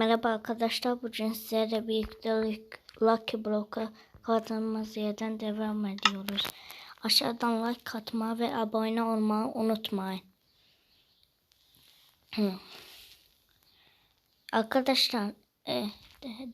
Merhaba arkadaşlar. Bugün sizlerle birlikte Lucky Block'a kaldığımız yerden devam ediyoruz. Aşağıdan like atmayı ve abone olmayı unutmayın. Arkadaşlar e,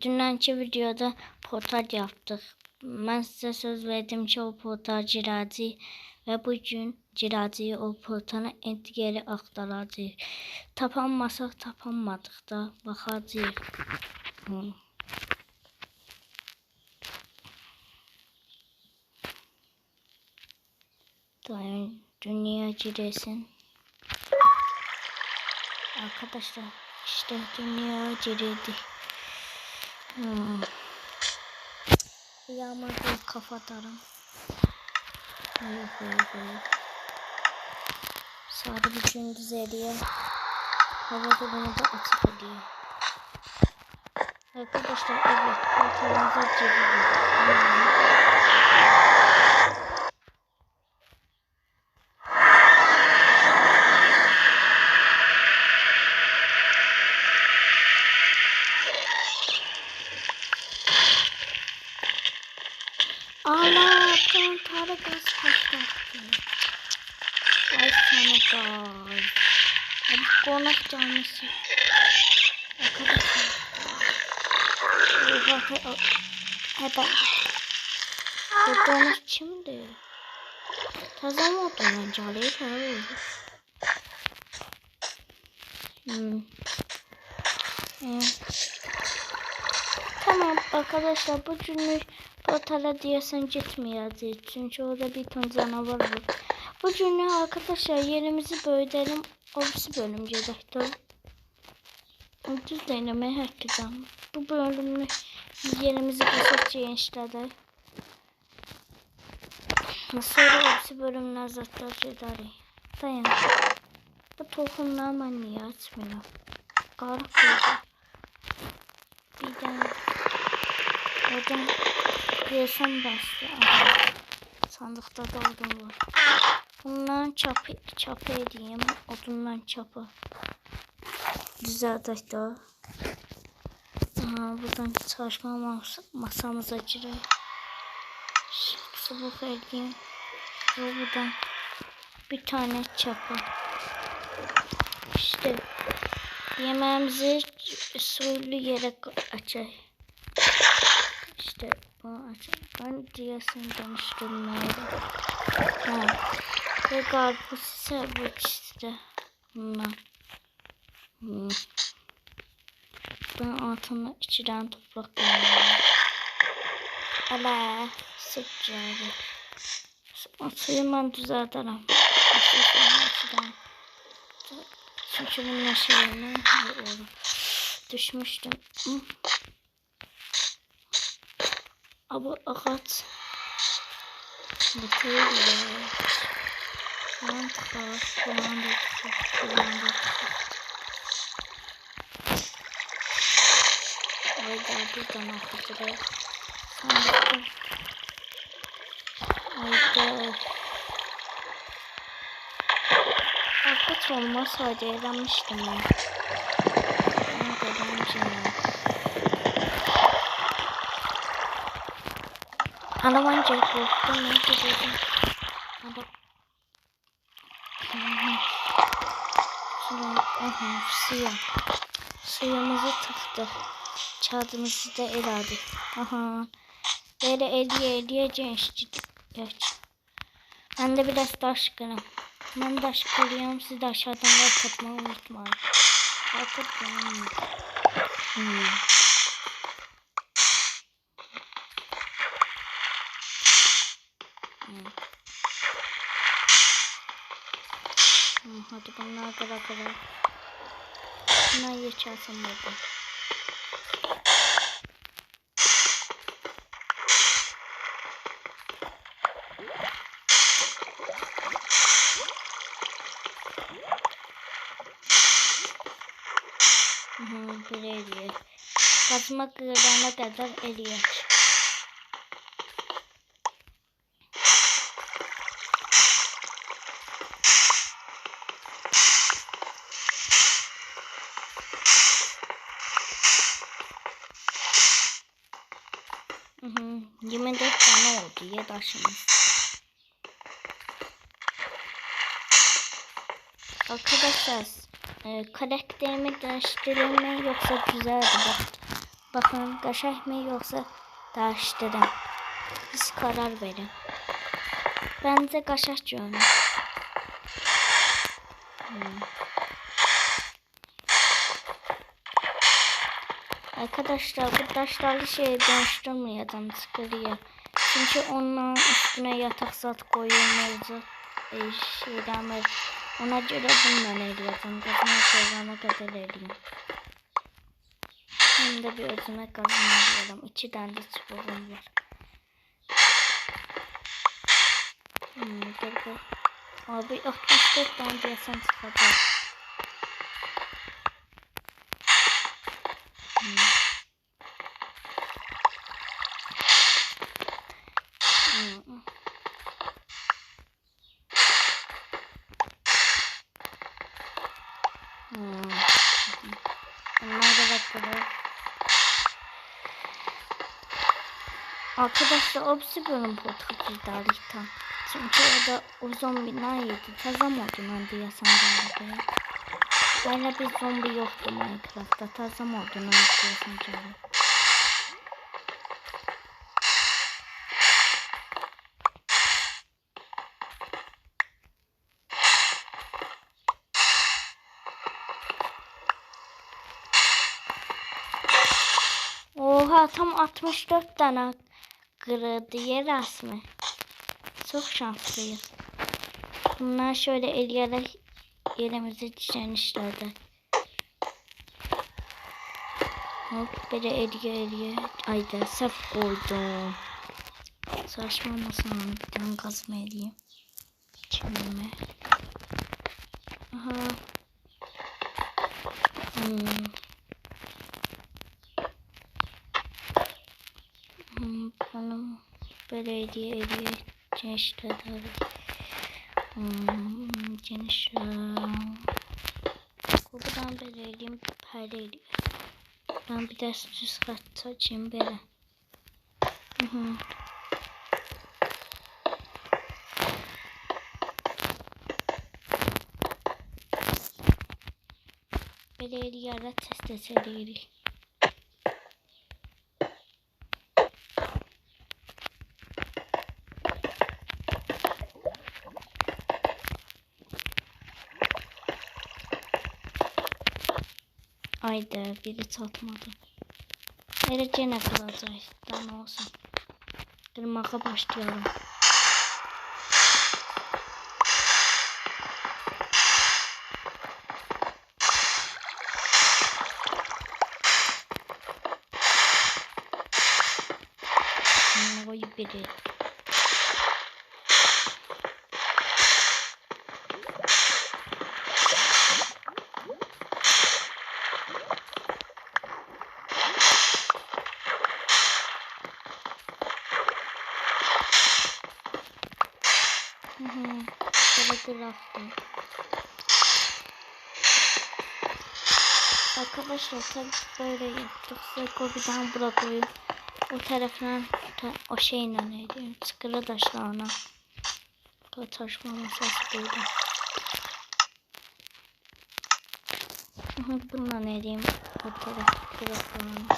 dünkü videoda portal yaptık. Ben size söz verdim ki o portal cirazi ve bugün ciraziyi o portala geri aktaracağız. Tapanmasak tapanmadık da bakacağız. Hı. Dayan dünya ciresin. Arkadaşlar işte dünya ciredi. Hmm. Yağmurda kafatarım. Hayır hayır hayır. Sarı bir gündüz eriyor. Hava durumu da açık ediyor. Arkadaşlar evet portalımıza giriyor. Allah ben para gaz patlattı. Ay sana gaz. Hadi konak canlısı. Arkadaşlar. Ben. Bu konak kimdi? Taze mi oldum ben caliye para olur. Hmm. Hmm. Tamam arkadaşlar bu cümle portala diyorsan gitmeyeceğiz. Çünkü orada bir ton canavar var. Bu cümle arkadaşlar yerimizi bölelim. Orası bölüm gerektir. Düz denemeye hakikaten. Bu bölümü yerimizi basıp gençlerde. Sonra orası bölümler zaten edari. Dayan. Bu tohumlar ben niye açmıyorum? Garip oldu. Bir tane. Oradan Resem bastı. Sandıkta da odun var. Bundan çapı, çapı edeyim. Odundan çapı. Güzel da. Aha, buradan çalışma mas masamıza girelim. Subuk edeyim. Ve buradan bir tane çapı. İşte yemeğimizi suylu yere açayım. İşte bunu açayım. Ben diyorsun dönüştürmeyi. Ve karpuz ise bu işte. Bunlar. Hmm. Ben altına içinden toprak. Ala sıcacık. Suyu ben düzeltirim. Çünkü bunun şeyine düşmüştüm. Hmm. Ama ağaç bitiyor falan da tıkar, falan da tıkar. Ay da buradan akıtırıyor. Sandıkta. Ay da. Ağaç olmasaydı eğlenmiştim ben. Ben kazanmışım ya. Almanca korktum ne dedim. Hadi. Aha suya. Suyumuzu tıktık. Çadımızı da eladık. Aha. Böyle eliye eliye gençlik. Geç. Ben de biraz taş kırım. Ben taş kırıyorum. Siz de aşağıdan like atmayı unutmayın. Like atmayı Hmm. Hmm, hadi bunlar kadar kadar. Bunlar geçersin burada. Hı, bir eriyor. Kazma kırılana kadar eriyor. Hı hı. 24 tane oldu ya taşımız. Arkadaşlar e, karakterimi değiştirir yoksa güzeldi bak. Bakın kaşak mı yoksa değiştirin. Siz karar verin. Bence kaşak diyorum. Hmm. Arkadaşlar bu taşlarlı şeyi dönüştürmeyeceğim sıkılıyor. Çünkü onun üstüne yatak sat koyulmaz. E, şeyden var. Ona göre bundan eləyəcəm. Qazma koyana qədər eləyim. Hem de bir özüme kazma alıyorum. İki tane de çubuğum var. Hmm, dur dur. Abi 64 tane diyesen çıkacak. Hmm. Hmm. Hmm. Bunlar da bakalım. Arkadaşlar Obsidian'ın portakal tarihten. Çünkü o o zombiler yedi. Taza modundan diye sanırım. Böyle bir zombi yoktu Minecraft'ta. Taza modundan diye sanırım. Oha tam 64 tane yer resmi. Çok şanslıyız. Bunlar şöyle eleyerek yerimize düşen işlerde. Hop böyle eliye eliye. Ayda saf koydum. Saçmalamasın bir tane kazma edeyim. Kendime. Aha. Hmm. Bana belediye gençler hmm, gençler Buradan belediyelim perdeydi. Ben bir de süs katta böyle. Hı hı. Belediye ara test edelim. Haydi biri satmadı. Nereye ne kalacak? Daha olsun. Kırmaka başlayalım. Vay biri. Hı hı. Böyle bıraktım. Arkadaşlar tabi böyle yaptık. Seko bir tane bırakıyor. O tarafından ta, o şeyle neydi? Sıkıra taşlarına. Taşma masası koydum. Hı hı, Bununla ne diyeyim? O taraf taraflarına.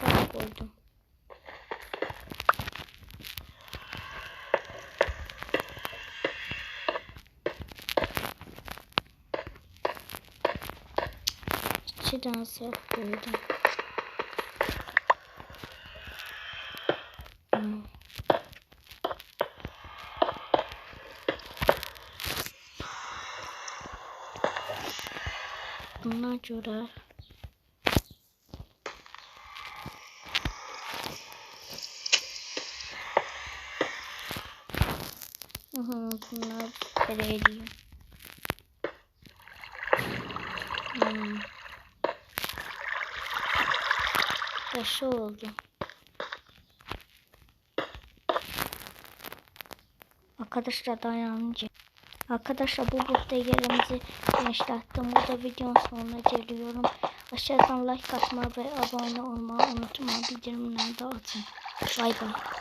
Sana koydum. Siyah koydum. Hmm. Bunlar hı, bunlar belediye. Hmm. Taşı oldu. Arkadaşlar dayanınca. Arkadaşlar bu burada yerimizi genişlettim. Bu da videonun sonuna geliyorum. Aşağıdan like atmayı ve abone olmayı unutmayın. Bildirimleri de açın. Bay bay.